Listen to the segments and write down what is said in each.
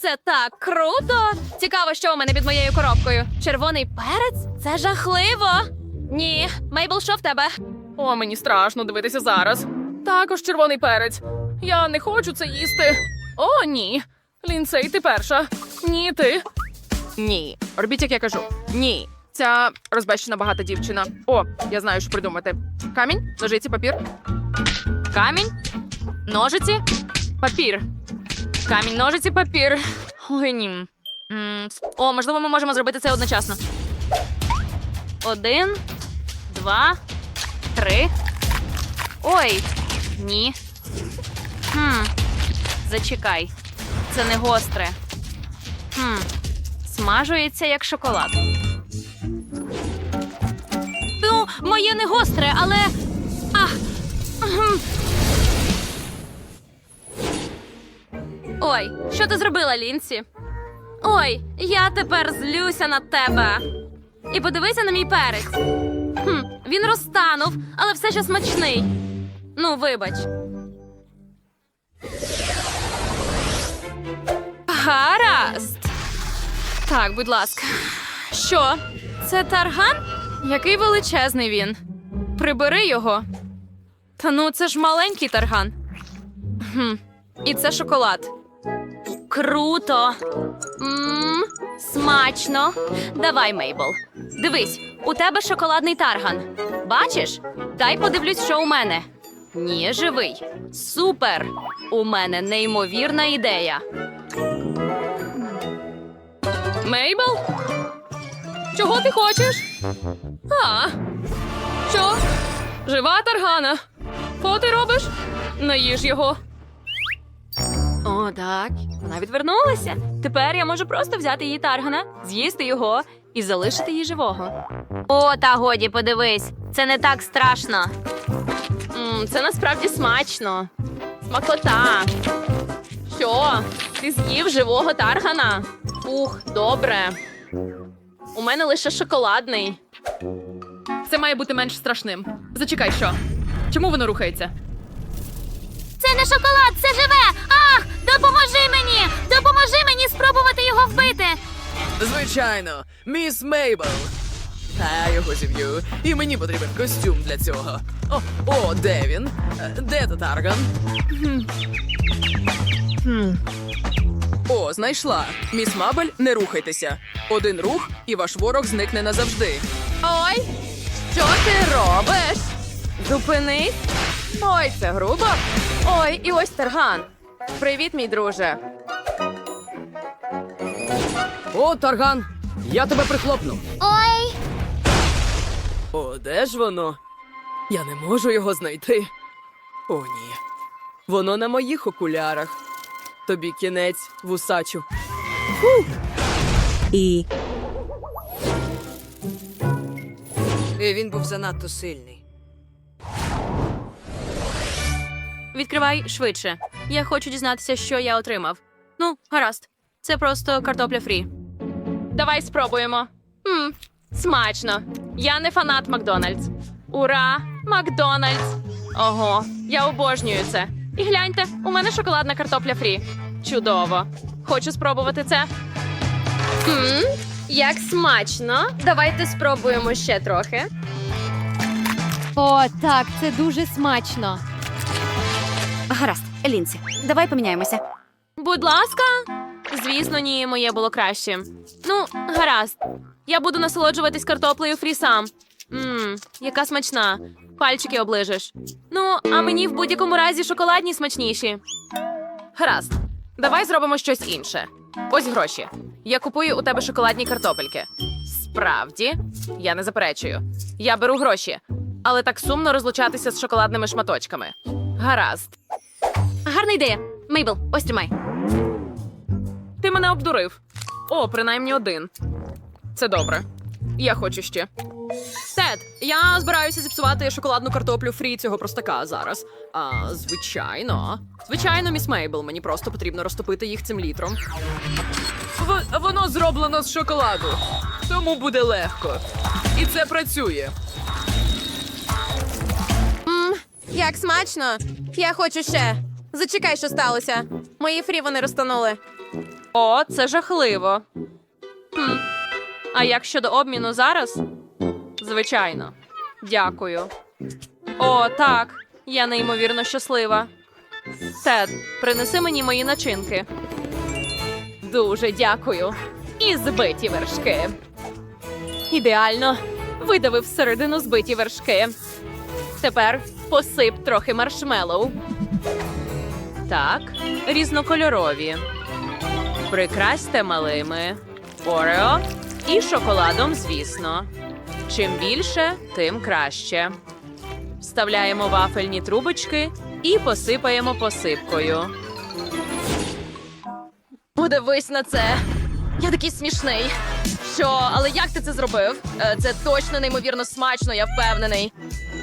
Це так круто! Цікаво, що у мене під моєю коробкою. Червоний перець? Це жахливо. Ні, Мейбл, що в тебе? О, мені страшно дивитися зараз. Також червоний перець. Я не хочу це їсти. О, ні. Лінсей, ти перша. Ні, ти. Ні. Робіть, як я кажу. Ні. Ця розбещена багата дівчина. О, я знаю, що придумати. Камінь, ножиці, папір. Камінь, ножиці, папір. Камінь, ножиці, папір. Ой, ні. О, можливо, ми можемо зробити це одночасно. Один, два, три. Ой, ні. Хм. Зачекай. Це не гостре. Хм. Смажується як шоколад. Ну, моє не гостре, але. Ах. Ой, що ти зробила, Лінсі? Ой, я тепер злюся на тебе. І подивися на мій перець. Хм, він розтанув, але все ще смачний. Ну, вибач. Гаразд. Так, будь ласка. Що? Це тарган? Який величезний він. Прибери його. Та ну, це ж маленький тарган. Хм. І це шоколад. Круто. Мм, смачно. Давай, Мейбл. Дивись, у тебе шоколадний тарган. Бачиш? Дай подивлюсь, що у мене. Ні, живий. Супер! У мене неймовірна ідея. Мейбл? Чого ти хочеш? А, що? Жива таргана. Що робиш? Не їж його. О, так. Вона відвернулася. Тепер я можу просто взяти її таргана, з'їсти його і залишити її живого. О, та годі, подивись. Це не так страшно. М, це насправді смачно. Смакота. Що? Ти з'їв живого таргана? Ух, добре. У мене лише шоколадний. Це має бути менш страшним. Зачекай, що? Чому воно рухається? Це не шоколад, це живе! Ах! Допоможи мені! Допоможи мені спробувати його вбити! Звичайно, міс Мейбл. Та я його зіб'ю. І мені потрібен костюм для цього. О, о, де він? Е, Де татарган? Хм. Хм. О, знайшла. Міс Мабель, не рухайтеся. Один рух, і ваш ворог зникне назавжди. Ой, що ти робиш? Зупинись. Ой, це грубо. Ой, і ось тарган. Привіт, мій друже. О, тарган! Я тебе прихлопну. Ой! О, де ж воно? Я не можу його знайти. О, ні. Воно на моїх окулярах. Тобі кінець, вусачу. І І він був занадто сильний. Відкривай швидше. Я хочу дізнатися, що я отримав. Ну, гаразд. Це просто картопля фрі. Давай спробуємо. Мм, смачно. Я не фанат Макдональдс. Ура! Макдональдс! Ого, я обожнюю це. І гляньте, у мене шоколадна картопля фрі. Чудово. Хочу спробувати це. Мм, як смачно. Давайте спробуємо ще трохи. О, так, це дуже смачно. Гаразд, Лінсі, давай поміняємося. Будь ласка. Звісно, ні, моє було краще. Ну, гаразд. Я буду насолоджуватись картоплею фрі сам. Мм, яка смачна. Пальчики оближеш. Ну, а мені в будь-якому разі шоколадні смачніші. Гаразд. Давай зробимо щось інше. Ось гроші. Я купую у тебе шоколадні картопельки. Справді, я не заперечую. Я беру гроші, але так сумно розлучатися з шоколадними шматочками. Гаразд. Гарна ідея. Мейбл, ось тримай. Ти мене обдурив. О, принаймні один. Це добре. Я хочу ще. Тед, я збираюся зіпсувати шоколадну картоплю фрі цього простака зараз. А, звичайно. Звичайно, міс Мейбл, мені просто потрібно розтопити їх цим літром. В- воно зроблено з шоколаду, тому буде легко. І це працює. Як смачно. Я хочу ще. Зачекай, що сталося. Мої фрі вони розтанули. О, це жахливо. Хм. А як щодо обміну зараз? Звичайно. Дякую. О, так. Я неймовірно щаслива. Тед, принеси мені мої начинки. Дуже дякую. І збиті вершки. Ідеально. Видавив всередину збиті вершки. Тепер посип трохи маршмеллоу. Так, різнокольорові. Прикрасьте малими. Орео і шоколадом, звісно. Чим більше, тим краще. Вставляємо вафельні трубочки і посипаємо посипкою. Подивись на це. Я такий смішний. Що, але як ти це зробив? Е, Це точно неймовірно смачно, я впевнений.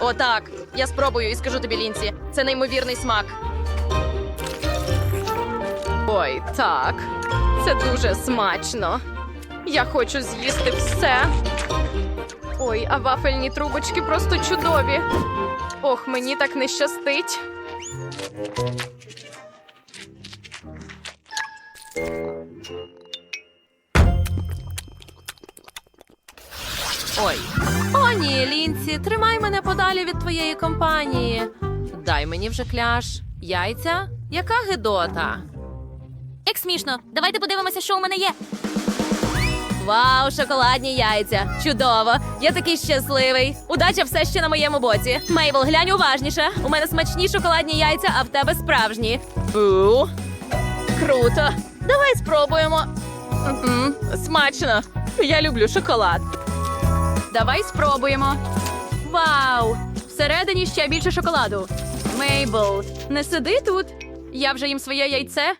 Отак. Я спробую і скажу тобі, Лінці, це неймовірний смак. Ой, так. Це дуже смачно. Я хочу з'їсти все. Ой, а вафельні трубочки просто чудові. Ох, мені так не щастить. Ой. О, ні, Лінці, тримай мене подалі від твоєї компанії. Дай мені вже кляш. Яйця? Яка гидота? Як смішно. Давайте подивимося, що у мене є. Вау, шоколадні яйця! Чудово! Я такий щасливий. Удача все ще на моєму боці. Мейбл, глянь уважніше. У мене смачні шоколадні яйця, а в тебе справжні. У, круто. Давай спробуємо. Мгм, Смачно. Я люблю шоколад. Давай спробуємо. Вау! Всередині ще більше шоколаду. Мейбл, не сиди тут. Я вже їм своє яйце.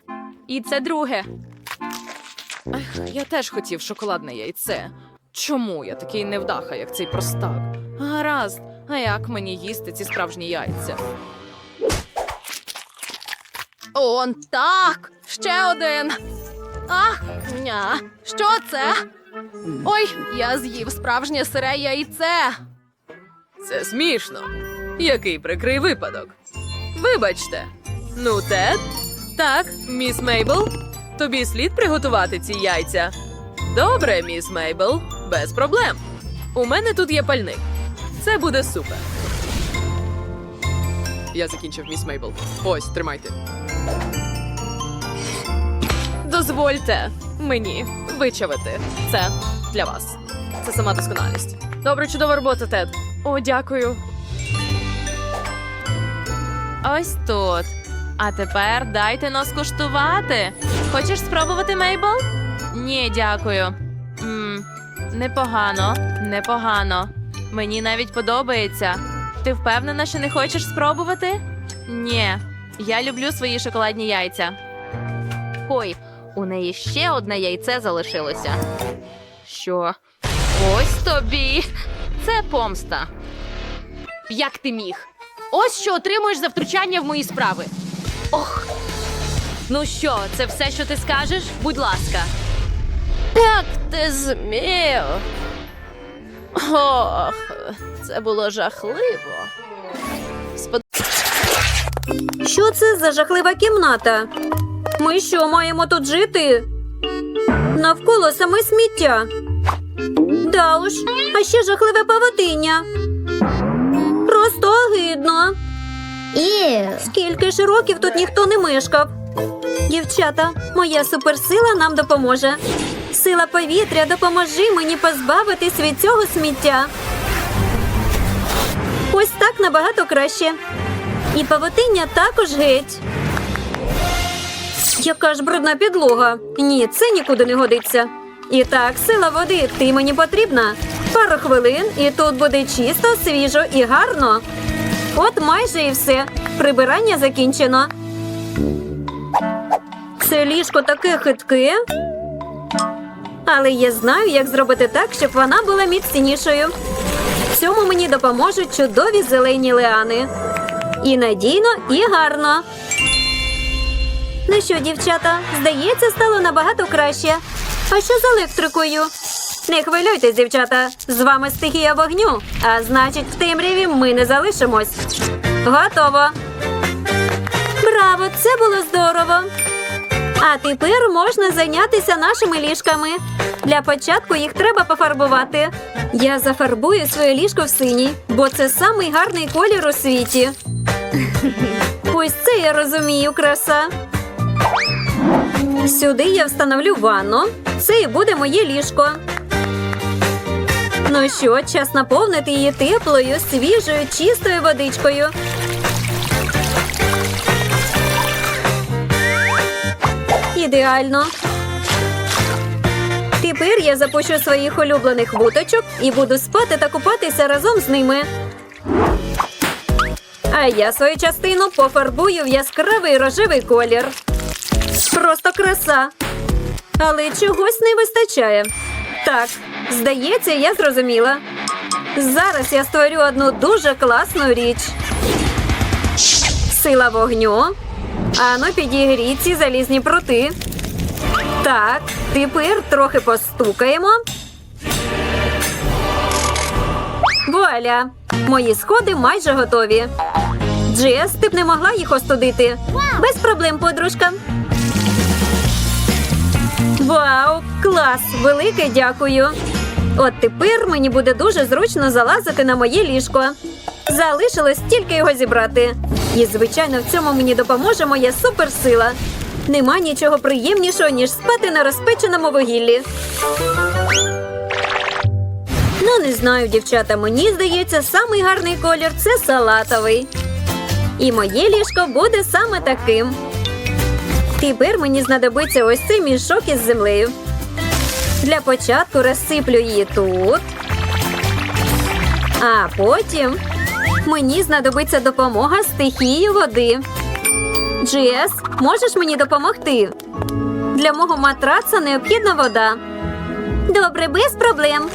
І це друге. Ех, я теж хотів шоколадне яйце. Чому я такий невдаха, як цей простак? Гаразд, а як мені їсти ці справжні яйця? Он так. Ще один. Ах, ня. Що це? Ой, я з'їв справжнє сире яйце. Це смішно. Який прикрий випадок. Вибачте. Ну, Тед? Так, міс Мейбл. Тобі слід приготувати ці яйця. Добре, міс Мейбл, без проблем. У мене тут є пальник. Це буде супер. Я закінчив, міс Мейбл. Ось, тримайте. Дозвольте мені вичавити це для вас. Це сама досконалість. Добре, чудова робота, Тед. О, дякую. Ось тут. А тепер дайте нас куштувати. Хочеш спробувати, Мейбл? Ні, дякую. м непогано, непогано. Мені навіть подобається. Ти впевнена, що не хочеш спробувати? Ні. Я люблю свої шоколадні яйця. Ой, у неї ще одне яйце залишилося. Що? Ось тобі. Це помста. Як ти міг? Ось що отримуєш за втручання в мої справи. Ох. Ну що, це все, що ти скажеш? Будь ласка. Як ти змів? Ох, це було жахливо. Що це за жахлива кімната? Ми що, маємо тут жити? Навколо саме сміття. Да уж, а ще жахливе павутиння. Просто огидно. Скільки ж років тут ніхто не мешкав. Дівчата, моя суперсила нам допоможе. Сила повітря, допоможи мені позбавитись від цього сміття. Ось так набагато краще. І павутиння також геть. Яка ж брудна підлога. Ні, це нікуди не годиться. І так, сила води, ти мені потрібна. Пару хвилин, і тут буде чисто, свіжо і гарно. От майже і все. Прибирання закінчено. Це ліжко таке хитке. Але я знаю, як зробити так, щоб вона була міцнішою. В цьому мені допоможуть чудові зелені ліани. І надійно, і гарно. Ну що, дівчата, здається, стало набагато краще. А що з електрикою? Не хвилюйтесь, дівчата. З вами стихія вогню. А значить, в темряві ми не залишимось. Готово. Браво, це було здорово. А тепер можна зайнятися нашими ліжками. Для початку їх треба пофарбувати. Я зафарбую своє ліжко в синій, бо це самий гарний колір у світі. Ось це я розумію, краса. Сюди я встановлю ванну. Це і буде моє ліжко. Ну що, час наповнити її теплою, свіжою, чистою водичкою. Ідеально. Тепер я запущу своїх улюблених вуточок і буду спати та купатися разом з ними. А я свою частину пофарбую в яскравий рожевий колір. Просто краса. Але чогось не вистачає. Так, здається, я зрозуміла. Зараз я створю одну дуже класну річ. Сила вогню. Ану, підігріть ці залізні прути. Так, тепер трохи постукаємо. Вуаля! Мої сходи майже готові. Джес, ти б не могла їх остудити. Без проблем, подружка. Вау, клас! Велике дякую. От тепер мені буде дуже зручно залазити на моє ліжко. Залишилось тільки його зібрати. І, звичайно, в цьому мені допоможе моя суперсила. Нема нічого приємнішого, ніж спати на розпеченому вугіллі. Ну, не знаю, дівчата, мені здається, самий гарний колір це салатовий. І моє ліжко буде саме таким. Тепер мені знадобиться ось цей мішок із землею. Для початку розсиплю її тут. А потім мені знадобиться допомога стихії води. Джес, можеш мені допомогти? Для мого матраца необхідна вода. Добре, без проблем.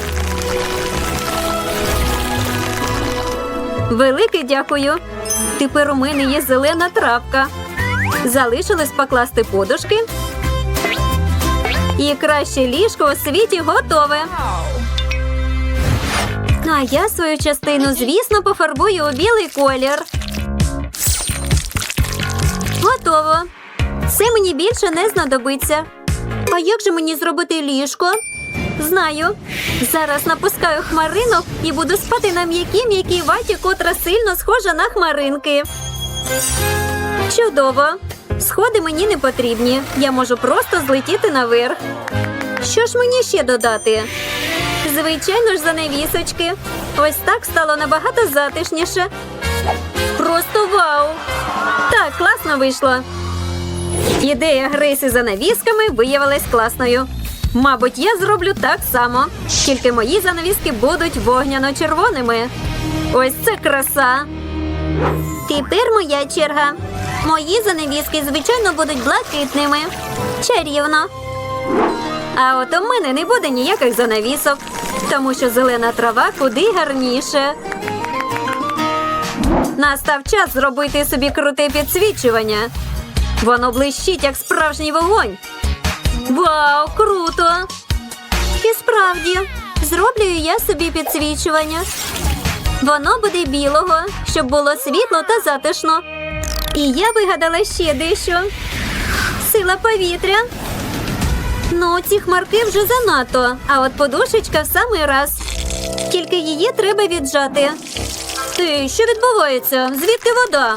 Велике дякую. Тепер у мене є зелена травка. Залишилось покласти подушки. І краще ліжко у світі готове. А я свою частину, звісно, пофарбую у білий колір. Готово. Це мені більше не знадобиться. А як же мені зробити ліжко? Знаю. Зараз напускаю хмаринок і буду спати на м'якій м'якій ваті, котра сильно схожа на хмаринки. Чудово. Сходи мені не потрібні. Я можу просто злетіти наверх. Що ж мені ще додати? Звичайно ж, занавісочки. Ось так стало набагато затишніше. Просто вау! Так, класно вийшло. Ідея гри з занавісками виявилась класною. Мабуть, я зроблю так само, тільки мої занавіски будуть вогняно-червоними. Ось це краса. Тепер моя черга. Мої занавіски, звичайно, будуть блакитними. Чарівно. А от у мене не буде ніяких занавісок, тому що зелена трава куди гарніше. Настав час зробити собі круте підсвічування. Воно блищить, як справжній вогонь. Вау, круто! І справді, зроблю я собі підсвічування. Воно буде білого, щоб було світло та затишно. І я вигадала ще дещо. Сила повітря. Ну, ці хмарки вже занадто, а от подушечка в самий раз. Тільки її треба віджати. Ти, що відбувається? Звідки вода?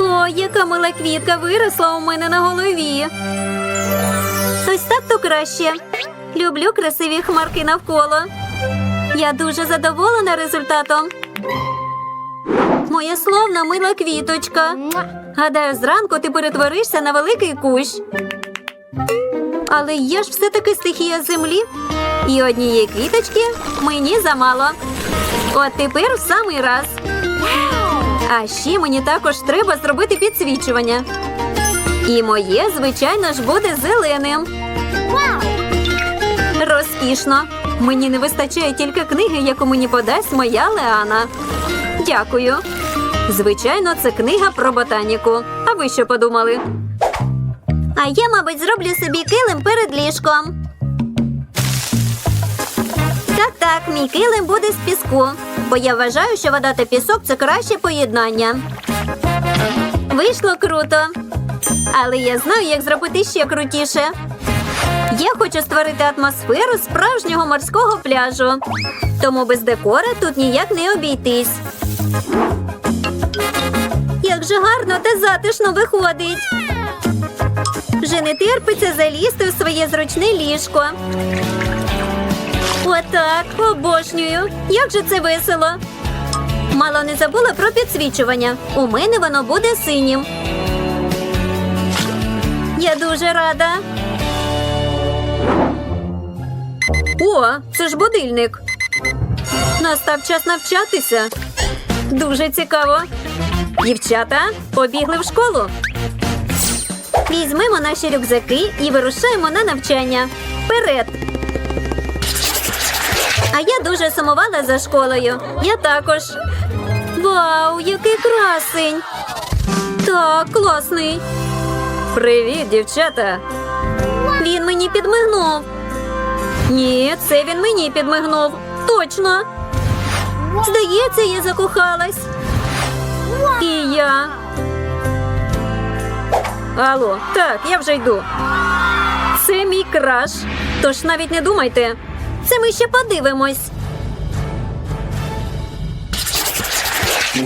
О, яка мила квітка виросла у мене на голові. Ось так то краще. Люблю красиві хмарки навколо. Я дуже задоволена результатом. Моя словна мила квіточка. Гадаю, зранку ти перетворишся на великий кущ. Але є ж все-таки стихія землі. І однієї квіточки мені замало. От тепер в самий раз. А ще мені також треба зробити підсвічування. І моє, звичайно ж, буде зеленим. Розкішно. Мені не вистачає тільки книги, яку мені подасть моя Леана. Дякую. Звичайно, це книга про ботаніку. А ви що подумали? А я, мабуть, зроблю собі килим перед ліжком. Так, так, мій килим буде з піску, бо я вважаю, що вода та пісок це краще поєднання. Вийшло круто. але я знаю, як зробити ще крутіше. Я хочу створити атмосферу справжнього морського пляжу. Тому без декора тут ніяк не обійтись. Як же гарно та затишно виходить. Вже не терпиться залізти в своє зручне ліжко. Отак, обожнюю. Як же це весело. Мало не забула про підсвічування. У мене воно буде синім. Я дуже рада. О, це ж будильник. Настав час навчатися. Дуже цікаво. Дівчата побігли в школу. Візьмемо наші рюкзаки і вирушаємо на навчання. Вперед! А я дуже сумувала за школою. Я також. Вау, який красень! Так, класний. Привіт, дівчата. Він мені підмигнув. Ні, це він мені підмигнув. Точно. Здається, я закохалась. І я. Алло, так, я вже йду. Це мій краш. Тож навіть не думайте. Це ми ще подивимось.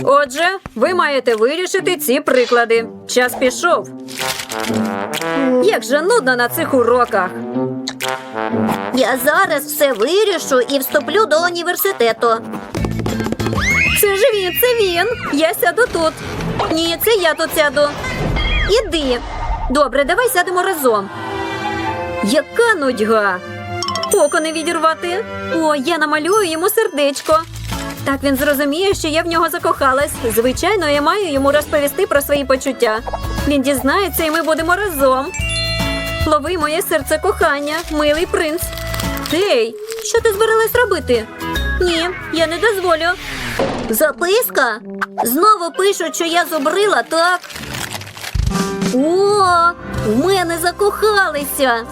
Отже, ви маєте вирішити ці приклади. Час пішов. Як же нудно на цих уроках. Я зараз все вирішу і вступлю до університету. Він, це він. Я сяду тут. Ні, це я тут сяду. Іди. Добре, давай сядемо разом. Яка нудьга. Око не відірвати. О, я намалюю йому сердечко. Так він зрозуміє, що я в нього закохалась. Звичайно, я маю йому розповісти про свої почуття. Він дізнається, і ми будемо разом. Лови моє серце кохання, милий принц. Ей, що ти збиралась робити? Ні, я не дозволю. Записка? Знову пишуть, що я зубрила, так? О, в мене закохалися.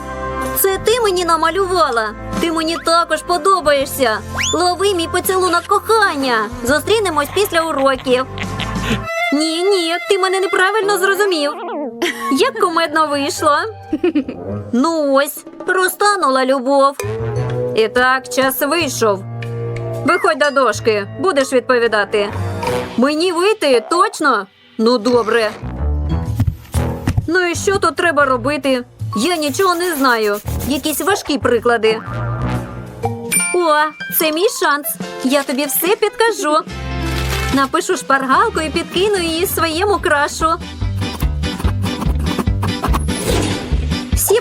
Це ти мені намалювала. Ти мені також подобаєшся. Лови мій поцілунок кохання. Зустрінемось після уроків. Ні, ні, ти мене неправильно зрозумів. Як кумедно вийшло. Ну ось, розтанула любов. І так, час вийшов. Виходь до дошки, будеш відповідати. Мені вийти, точно? Ну, добре. Ну і що тут треба робити? Я нічого не знаю. Якісь важкі приклади. О, це мій шанс. Я тобі все підкажу. Напишу шпаргалку і підкину її своєму крашу.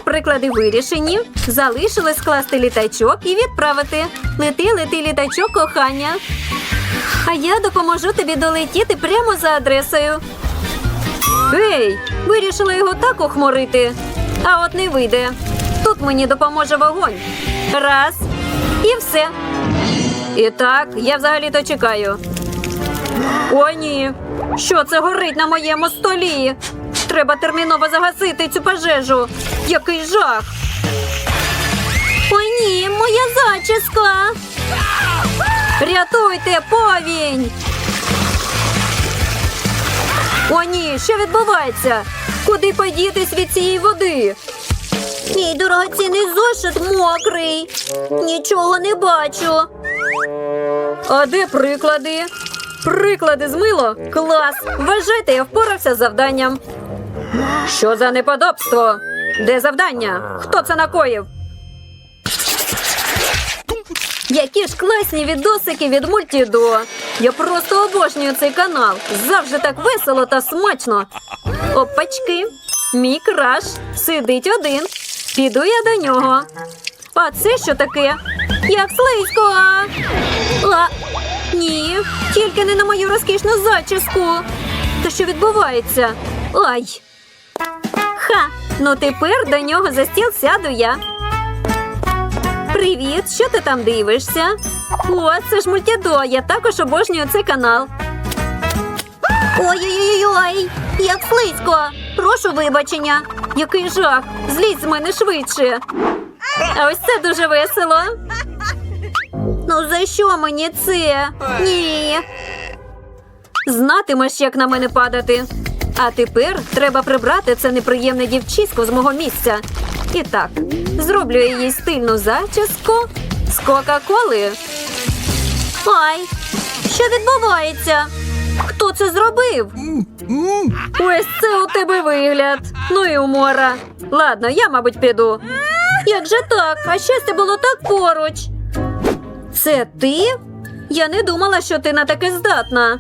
Приклади вирішені. Залишилось скласти літачок і відправити. Лети, лети, літачок кохання. А я допоможу тобі долетіти прямо за адресою. Ей, вирішила його так охмурити. А от не вийде. Тут мені допоможе вогонь. Раз. І все. І так, я взагалі-то чекаю. О, ні. Що це горить на моєму столі? Треба терміново загасити цю пожежу. Який жах. О, ні, моя зачіска. Рятуйте, повінь. О, ні, що відбувається? Куди подітись від цієї води? Мій дорогоцінний зошит мокрий. Нічого не бачу. А де приклади? Приклади змило? Клас! Вважайте, я впорався з завданням. Що за неподобство? Де завдання? Хто це накоїв? Які ж класні відосики від Мультідо. Я просто обожнюю цей канал. Завжди так весело та смачно. Опачки. Мій краш сидить один. Піду я до нього. А це що таке? Як слизько. А, ні, тільки не на мою розкішну зачіску. Та що відбувається? Ай. Ха, ну тепер до нього за стіл сяду я. Привіт, що ти там дивишся? О, це ж мультідо, я також обожнюю цей канал. Ой-ой-ой, як слизько. Прошу вибачення. Який жах. Злізь з мене швидше. А ось це дуже весело. Ну, за що мені це? Ні. Знатимеш, як на мене падати. А тепер треба прибрати це неприємне дівчисько з мого місця. І так, зроблю їй стильну зачіску з Кока-Коли. Ай, що відбувається? Хто це зробив? Ось це у тебе вигляд. Ну і умора. Ладно, я, мабуть, піду. Як же так? А щастя було так поруч. Це ти? Я не думала, що ти на таке здатна.